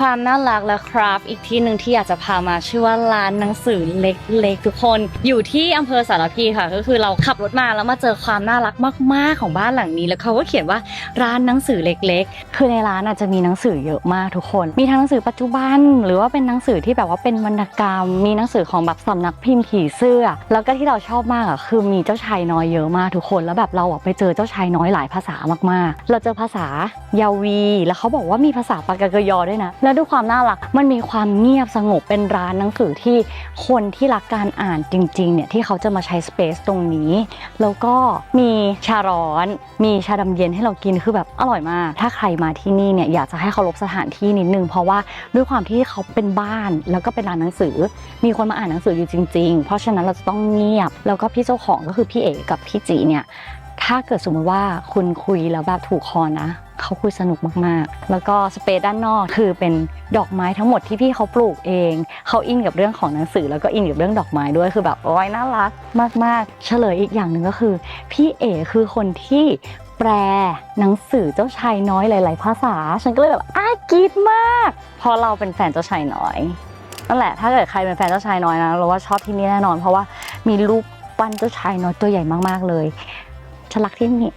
ความน่ารักและคราฟอีกที่หนึ่งที่อยากจะพามาชื่อว่าร้านหนังสือเล็กๆทุกคน อยู่ที่อำเภอสารพีค่ะ ก็คือเราขับรถมาแล้วมาเจอความน่ารักมากๆของบ้านหลังนี้ แล้วเขาก็เขียนว่าร้านหนังสือเล็ก ๆ คือในร้านอาจจะมีหนังสือเยอะมากทุกคน มีทั้งหนังสือปัจจุบัน หรือว่าเป็นหนังสือที่แบบว่าเป็นวรรณกรรม มีหนังสือของแบบสำนักพิมพ์ผีเสื้อ แล้วก็ที่เราชอบมากอะคือมีเจ้าชายน้อยเยอะมากทุกคน แล้วแบบเราอะไปเจอเจ้าชายน้อยหลายภาษามากๆ เราเจอภาษายาวี แล้วเขาบอกว่ามีภาษาปากากยอด้วยนะแล้วด้วยความน่ารักมันมีความเงียบสงบเป็นร้านหนังสือที่คนที่รักการอ่านจริงๆเนี่ยที่เขาจะมาใช้สเปซตรงนี้ แล้วก็มีชาร้อน มีชาดำเย็นให้เรากินคือแบบอร่อยมาก ถ้าใครมาที่นี่เนี่ยอยากจะให้เคารพสถานที่นิดนึง เพราะว่าด้วยความที่เขาเป็นบ้านแล้วก็เป็นร้านหนังสือ มีคนมาอ่านหนังสืออยู่จริง ๆ เพราะฉะนั้นเราจะต้องเงียบ แล้วก็พี่เจ้าของก็คือพี่เอกกับพี่จีเนี่ย ถ้าเกิดสมมติว่าคุณคุยแล้วแบบถูกคอนะเขาคุยสนุกมากๆ แล้วก็สเปซด้านนอกคือเป็นดอกไม้ทั้งหมดที่พี่เขาปลูกเอง เขาอินกับเรื่องของหนังสือ แล้วก็อินกับเรื่องดอกไม้ด้วยคือแบบโอ้ยน่ารักมากๆ เฉลยอีกอย่างหนึ่งก็คือ พี่เอคือคนที่แปลหนังสือเจ้าชายน้อยหลาย ๆ ภาษา ฉันก็เลยแบบอ้ากรีดมากพราะเราเป็นแฟนเจ้าชายน้อยนั่นแหละถ้าเกิดใครเป็นแฟนเจ้าชายน้อยนะเราว่าชอบที่นี่แน่นอน เพราะว่ามีรูปปั้นเจ้าชายน้อยตัวใหญ่มากๆเลย ฉันรักที่นี่